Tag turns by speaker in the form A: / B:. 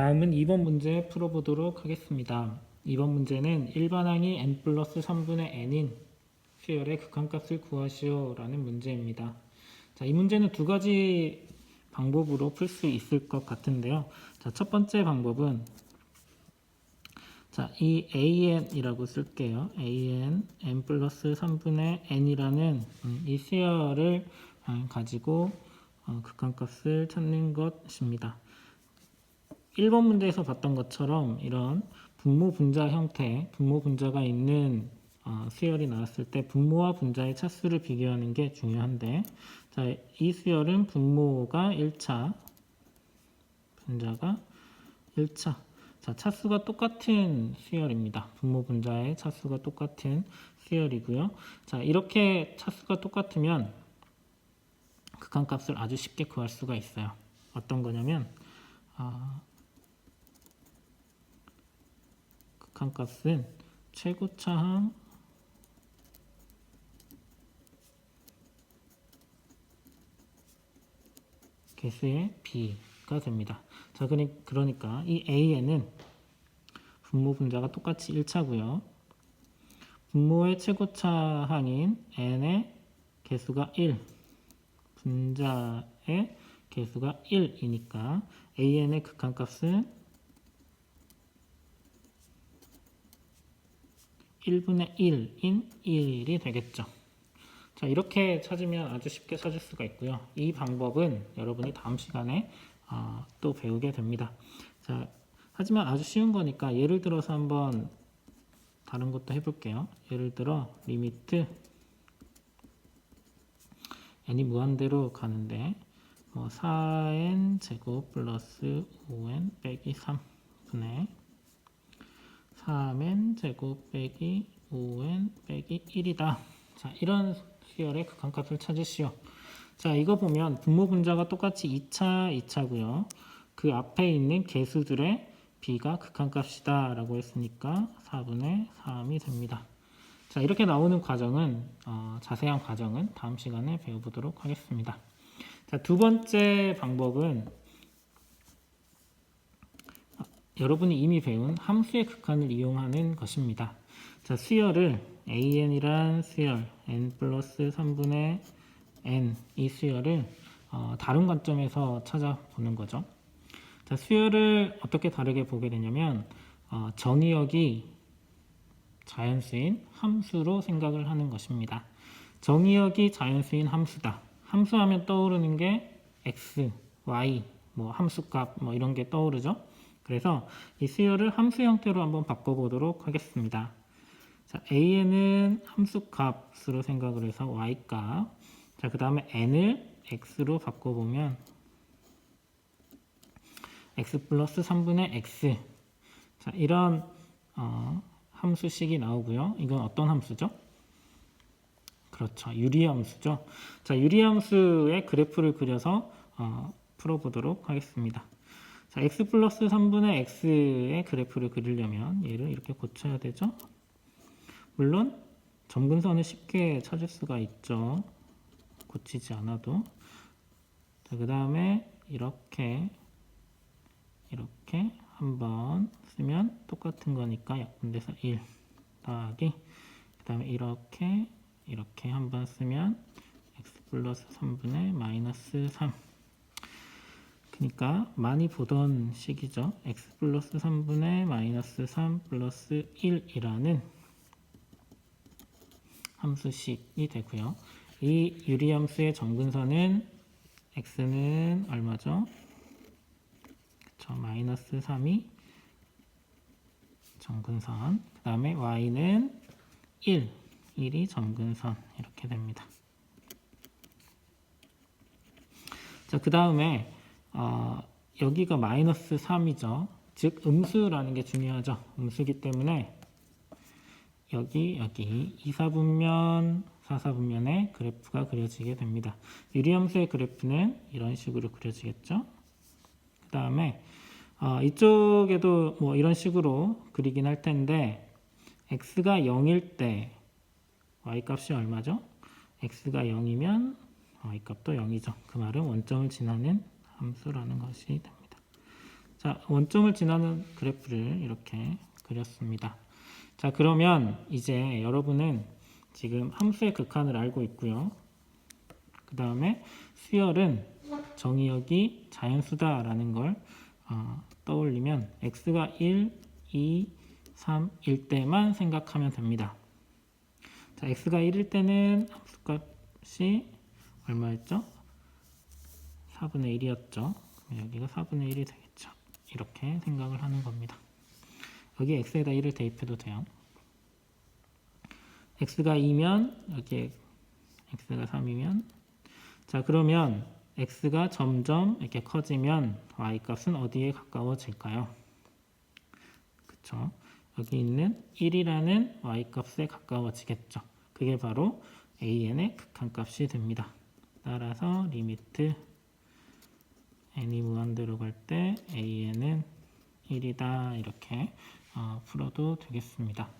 A: 다음은 2번 문제 풀어보도록 하겠습니다. 2번 문제는 일반항이 n 플러스 3분의 n인 수열의 극한값을 구하시오 라는 문제입니다. 자, 이 문제는 두 가지 방법으로 풀 수 있을 것 같은데요. 자, 첫 번째 방법은 자, 이 an이라고 쓸게요. an n 플러스 3분의 n이라는 음, 이 수열을 어, 가지고 어, 극한값을 찾는 것입니다. 1번 문제에서 봤던 것처럼 이런 분모 분자 형태, 분모 분자가 있는 어, 수열이 나왔을 때 분모와 분자의 차수를 비교하는 게 중요한데 자, 이 수열은 분모가 1차, 분자가 1차. 자, 차수가 똑같은 수열입니다. 분모 분자의 차수가 똑같은 수열이고요. 자, 이렇게 차수가 똑같으면 극한값을 아주 쉽게 구할 수가 있어요. 어떤 거냐면 아, 극한값은 최고차항 개수의 b가 됩니다. 자, 그러니까 이 a에는 분모 분자가 똑같이 1차고요. 분모의 최고차항인 n의 개수가 1, 분자의 개수가 1이니까 an의 극한값은 1분의 1인 1이 되겠죠. 자, 이렇게 찾으면 아주 쉽게 찾을 수가 있고요. 이 방법은 여러분이 다음 시간에 어, 또 배우게 됩니다. 자, 하지만 아주 쉬운 거니까 예를 들어서 한번 다른 것도 해볼게요. 예를 들어 리미트 n이 무한대로 가는데 뭐 4n 제곱 플러스 5n 빼기 3분의 3n 제곱 빼기 5n 빼기 1이다. 자, 이런 수열의 극한값을 찾으시오. 자, 이거 보면 분모 분자가 똑같이 2차, 2차고요. 그 앞에 있는 개수들의 b가 극한값이다 라고 했으니까 4분의 3이 됩니다. 자, 이렇게 나오는 과정은 어, 자세한 과정은 다음 시간에 배워보도록 하겠습니다. 자, 두 번째 방법은 어, 여러분이 이미 배운 함수의 극한을 이용하는 것입니다. 자, 수열을 an이란 수열 n 플러스 3분의 n 이 수열을 어, 다른 관점에서 찾아보는 거죠. 자, 수열을 어떻게 다르게 보게 되냐면 어, 정의역이 자연수인 함수로 생각을 하는 것입니다. 정의역이 자연수인 함수다. 함수하면 떠오르는 게 x, y, 뭐 함수값 뭐 이런 게 떠오르죠. 그래서 이 수열을 함수 형태로 한번 바꿔보도록 하겠습니다. 자, a는 함수 값으로 생각을 해서 y값. 자, 그 다음에 n을 x로 바꿔보면 x 플러스 3분의 x. 자, 이런 어, 함수식이 나오고요. 이건 어떤 함수죠? 그렇죠. 유리함수죠. 자, 유리함수의 그래프를 그려서 어, 풀어보도록 하겠습니다. 자, x 플러스 3분의 x의 그래프를 그리려면 얘를 이렇게 고쳐야 되죠. 물론 점근선을 쉽게 찾을 수가 있죠. 고치지 않아도. 자, 그 다음에 이렇게 이렇게 한번 쓰면 똑같은 거니까 약분돼서 1 더하기 그 다음에 이렇게 이렇게 한번 쓰면 x 플러스 3분의 마이너스 3 그러니까 많이 보던 식이죠. x 플러스 3분의 마이너스 3 플러스 1이라는 함수식이 되고요. 이 유리함수의 정근선은 x는 얼마죠? 저 마이너스 3이 정근선. 그 다음에 y는 1 1이 정근선. 이렇게 됩니다. 자 그 다음에 어, 여기가 마이너스 3이죠 즉 음수라는 게 중요하죠 음수기 때문에 여기 여기 2사분면 4사분면의 그래프가 그려지게 됩니다 유리함수의 그래프는 이런 식으로 그려지겠죠 그 다음에 어, 이쪽에도 뭐 이런 식으로 그리긴 할 텐데 x가 0일 때 y 값이 얼마죠? x가 0이면 y 값도 0이죠. 그 말은 원점을 지나는 함수라는 것이 됩니다. 자, 원점을 지나는 그래프를 이렇게 그렸습니다. 자, 그러면 이제 여러분은 지금 함수의 극한을 알고 있고요. 그 다음에 수열은 정의역이 자연수다라는 걸 어, 떠올리면 x가 1, 2, 3일 때만 생각하면 됩니다. 자, x가 1일 때는 함수값이 얼마였죠? 4분의 1이었죠. 여기가 4분의 1이 되겠죠. 이렇게 생각을 하는 겁니다. 여기 x에다 1을 대입해도 돼요. x가 2면 여기에 x가 3이면 자 그러면 x가 점점 이렇게 커지면 y 값은 어디에 가까워질까요? 그쵸? 여기 있는 1이라는 y 값에 가까워지겠죠. 그게 바로 an의 극한값이 됩니다. 따라서 리미트 n이 무한대로 갈 때 an은 1이다 이렇게 어, 풀어도 되겠습니다.